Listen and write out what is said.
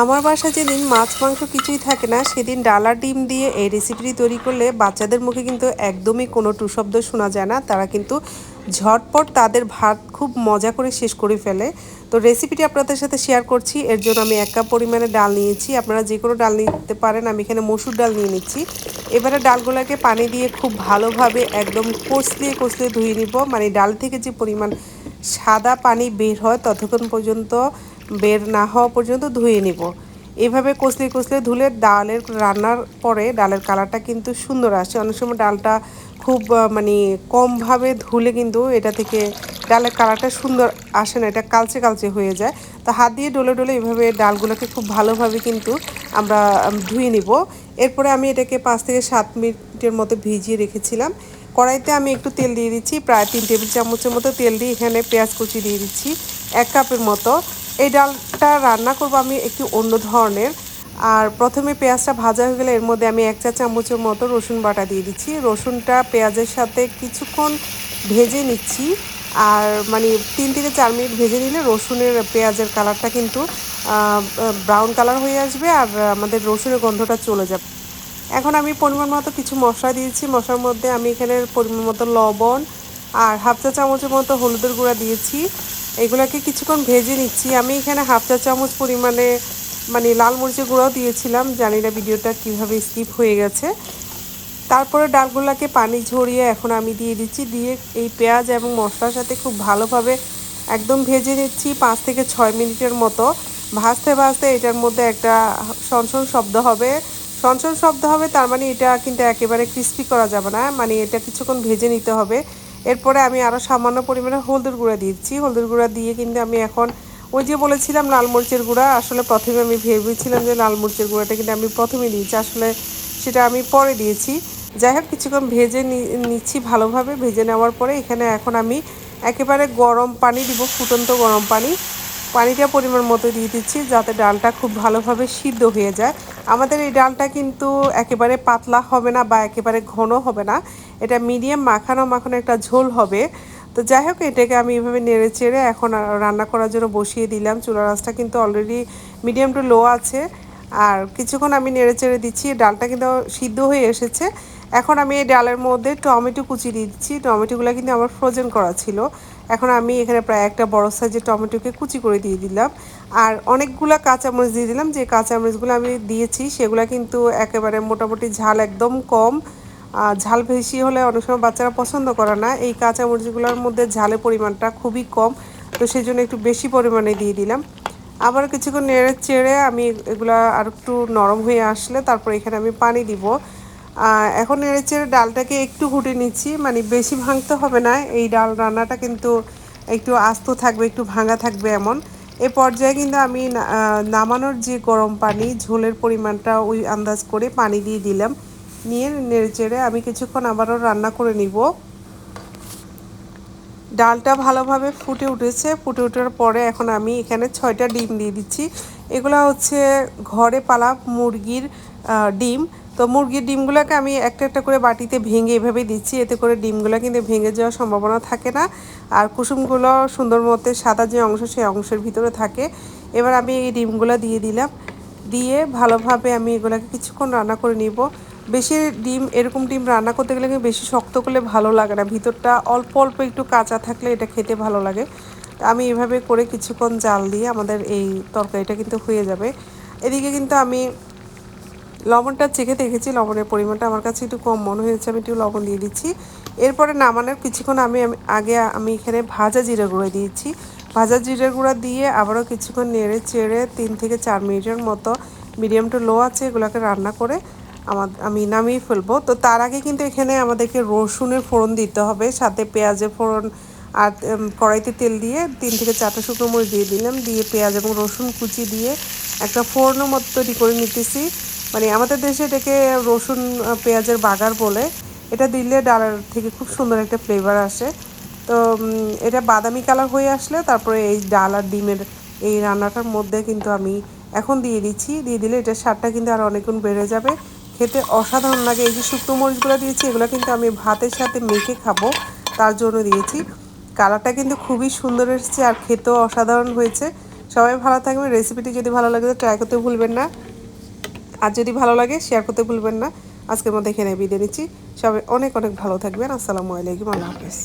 আমার বাসায় যেদিন মাছ, মাংস কিছুই থাকে না, সেদিন ডালা ডিম দিয়ে এই রেসিপিটি তৈরি করলে বাচ্চাদের মুখে কিন্তু একদমই কোনো টু শব্দ শোনা যায় না। তারা কিন্তু ঝটপট তাদের ভাত খুব মজা করে শেষ করে ফেলে। তো রেসিপিটি আপনাদের সাথে শেয়ার করছি। এর জন্য আমি এক কাপ পরিমাণে ডাল নিয়েছি। আপনারা যে কোনো ডাল নিতে পারেন। আমি এখানে মসুর ডাল নিয়ে নিচ্ছি। এবারে ডালগুলোকে পানি দিয়ে খুব ভালোভাবে একদম কষলিয়ে কষলিয়ে ধুয়ে নিব। মানে ডাল থেকে যে পরিমাণ সাদা পানি বের হয় ততক্ষণ পর্যন্ত বের না হওয়া পর্যন্ত ধুয়ে নিব। এভাবে কষলে কষলে ধুলে ডালের রান্নার পরে ডালের কালারটা কিন্তু সুন্দর আসে। অনেক সময় ডালটা খুব মানে কমভাবে ধুলে কিন্তু এটা থেকে ডালের কালারটা সুন্দর আসে না, এটা কালচে কালচে হয়ে যায়। তো হাত দিয়ে ডলে ডলে এভাবে ডালগুলোকে খুব ভালোভাবে কিন্তু আমরা ধুয়ে নিব। এরপরে আমি এটাকে পাঁচ থেকে সাত মিনিটের মতো ভিজিয়ে রেখেছিলাম। কড়াইতে আমি একটু তেল দিয়ে দিচ্ছি, প্রায় তিন টেবিল চামচের মতো তেল দিয়ে এখানে পেঁয়াজ কুচি দিয়ে দিচ্ছি, এক কাপের মতো। এই ডালটা রান্না করব আমি একটু অন্য ধরনের। আর প্রথমে পেঁয়াজটা ভাজা হয়ে গেলে এর মধ্যে আমি এক চা চামচের মতো রসুন বাটা দিয়ে দিচ্ছি। রসুনটা পেঁয়াজের সাথে কিছুক্ষণ ভেজে নিচ্ছি। আর মানে তিন থেকে চার মিনিট ভেজে নিলে রসুনের পেঁয়াজের কালারটা কিন্তু ব্রাউন কালার হয়ে আসবে আর আমাদের রসুনের গন্ধটা চলে যাবে। এখন আমি পরিমাণ মতো কিছু মশলা দিয়েছি। মশলার মধ্যে আমি এখানে পরিমাণ মতো লবণ আর হাফ চা চামচের মতো হলুদের গুঁড়া দিয়েছি। এগুলোকে কিছুক্ষণ ভেজে নিচ্ছি। আমি এখানে হাফ চা চামচ পরিমাণে মানে লাল মরিচের গুঁড়াও দিয়েছিলাম। জানি না ভিডিওটা কীভাবে স্কিপ হয়ে গেছে। তারপরে ডালগুলোকে পানি ঝরিয়ে এখন আমি দিয়ে দিচ্ছি। দিয়ে এই পেঁয়াজ এবং মশলার সাথে খুব ভালোভাবে একদম ভেজে নিচ্ছি পাঁচ থেকে ছয় মিনিটের মতো। ভাজতে ভাজতে এটার মধ্যে একটা সনসন শব্দ হবে। সনসন শব্দ হবে, তার মানে এটা কিন্তু একেবারে ক্রিস্পি করা যাবে না। মানে এটা কিছুক্ষণ ভেজে নিতে হবে। এরপরে আমি আরও সামান্য পরিমাণে হলদুর গুঁড়া দিচ্ছি হলদুর গুঁড়া দিয়ে কিন্তু আমি এখন ওই যে বলেছিলাম লাল মরিচের গুঁড়া, আসলে প্রথমে আমি ভেবেছিলাম যে লাল মরিচের গুঁড়াটা কিন্তু আমি প্রথমে দিয়েছি, আসলে সেটা আমি পরে দিয়েছি। যাই হোক, কিছুক্ষণ ভেজে নিচ্ছি ভালোভাবে। ভেজে নেওয়ার পরে এখানে এখন আমি একেবারে গরম পানি দিব, ফুটন্ত গরম পানি। পানিটা পরিমাণ মতো দিয়ে দিচ্ছি যাতে ডালটা খুব ভালোভাবে সিদ্ধ হয়ে যায়। আমাদের এই ডালটা কিন্তু একেবারে পাতলা হবে না বা একেবারে ঘন হবে না। এটা মিডিয়াম মাখানো মাখানো একটা ঝোল হবে। তো যাই হোক, এটাকে আমি এভাবে নেড়ে চেড়ে এখন রান্না করার জন্য বসিয়ে দিলাম। চুলা রাসটা কিন্তু অলরেডি মিডিয়াম টু লো আছে। আর কিছুক্ষণ আমি নেড়ে চেড়ে দিচ্ছি। ডালটা কিন্তু সিদ্ধ হয়ে এসেছে। এখন আমি এই ডালের মধ্যে টমেটো কুচি দিচ্ছি। টমেটোগুলো কিন্তু আমার ফ্রোজেন করা ছিল। এখন আমি এখানে প্রায় একটা বড় সাইজের টমেটোকে কুচি করে দিয়ে দিলাম। আর অনেকগুলো কাঁচামরিচ দিয়ে দিলাম। যে কাঁচামরিচগুলো আমি দিয়েছি, সেগুলো কিন্তু একেবারে মোটামুটি ঝাল একদম কম। ঝাল বেশি হলে অনেক সময় বাচ্চারা পছন্দ করে না। এই কাঁচামরিচগুলোর মধ্যে ঝালের পরিমাণটা খুবই কম। তো সেই জন্য একটু বেশি পরিমাণে দিয়ে দিলাম। আবার কিছুক্ষণ নেড়ে চেড়ে আমি এগুলো আর একটু নরম হয়ে আসলে তারপর এখানে আমি পানি দিব। এখন নেড়ে চেড়ে ডালটাকে একটু ঘুটে নিচ্ছি মানে বেশি ভাঙতে হবে না, এই ডাল রান্নাটা কিন্তু একটু আস্ত থাকবে, একটু ভাঙা থাকবে এমন। এ পর্যায়ে কিন্তু আমি নামানোর যে গরম পানি, ঝোলের পরিমাণটা ওই আন্দাজ করে পানি দিয়ে দিলাম। নিয়ে নেড়ে চেড়ে আমি কিছুক্ষণ আবারও রান্না করে নিব। ডালটা ভালোভাবে ফুটে উঠেছে, ফুটে ওঠার পরে এখন আমি এখানে ছয়টা ডিম দিয়ে দিচ্ছি। এগুলো হচ্ছে ঘরে পালা মুরগির ডিম। তো মুরগির ডিমগুলোকে আমি একটা একটা করে বাটিতে ভেঙে এভাবে দিচ্ছি। এতে করে ডিমগুলো কিন্তু ভেঙে যাওয়ার সম্ভাবনা থাকে না। আর কুসুমগুলো সুন্দর মতে সাদা যে অংশ, সেই অংশের ভিতরে থাকে। এবার আমি এই ডিমগুলো দিয়ে দিলাম। দিয়ে ভালোভাবে আমি এগুলোকে কিছুক্ষণ রান্না করে নিব। বেশি ডিম, এরকম ডিম রান্না করতে গেলে বেশি শক্ত করলে ভালো লাগে না। ভিতরটা অল্প অল্প একটু কাঁচা থাকলে এটা খেতে ভালো লাগে। আমি এভাবে করে কিছুক্ষণ জাল দিয়ে আমাদের এই তরকারিটা কিন্তু হয়ে যাবে। এদিকে কিন্তু আমি লবণটা চেখে দেখেছি, লবণের পরিমাণটা আমার কাছে একটু কম মনে হয়েছে, আমি একটু লবণ দিয়ে দিচ্ছি। এরপরে নামানোর কিছুক্ষণ আমি আগে আমি এখানে ভাজা জিরে গুঁড়ো দিয়েছি। ভাজা জিরে গুঁড়া দিয়ে আবারও কিছুক্ষণ নেড়ে চেড়ে তিন থেকে চার মিনিটের মতো মিডিয়াম টু লো আছে এগুলোকে রান্না করে আমার, আমি নামিয়ে ফেলব। তো তার আগে কিন্তু এখানে আমাদেরকে রসুনের ফোড়ন দিতে হবে, সাথে পেঁয়াজের ফোড়ন আর কড়াইতে তেল দিয়ে তিন থেকে চারটা শুকনো মরিচ দিয়ে দিলাম, দিয়ে পেঁয়াজ এবং রসুন কুচি দিয়ে একটা ফোড়নের মতো তৈরি করে নিতেছি। মানে আমাদের দেশে এটাকে রসুন পেঁয়াজের বাগার বলে। এটা দিলে ডালের থেকে খুব সুন্দর একটা ফ্লেভার আসে। তো এটা বাদামি কালার হয়ে আসলে তারপরে এই ডাল আর ডিমের এই রান্নাটার মধ্যে কিন্তু আমি এখন দিয়ে দিচ্ছি। দিয়ে দিলে এটার স্বাদটা কিন্তু আর অনেকগুণ বেড়ে যাবে। খেতে অসাধারণ লাগে। এই যে শুকনো মরিচগুলো দিয়েছি, এগুলো কিন্তু আমি ভাতের সাথে মেখে খাব। তার জন্য দিয়েছি। কালারটা কিন্তু খুবই সুন্দর এসেছে আর খেতেও অসাধারণ হয়েছে। সবাই ভালো থাকবে রেসিপিটি যদি ভালো লাগে ট্রাই করতে ভুলবেন না। আর যদি ভালো লাগে শেয়ার করতে ভুলবেন না। আজকের মধ্যে এখানে বিদায় নিচ্ছি। সবাই অনেক অনেক ভালো থাকবেন। আসসালামু আলাইকুম। আল্লাহ হাফিজ।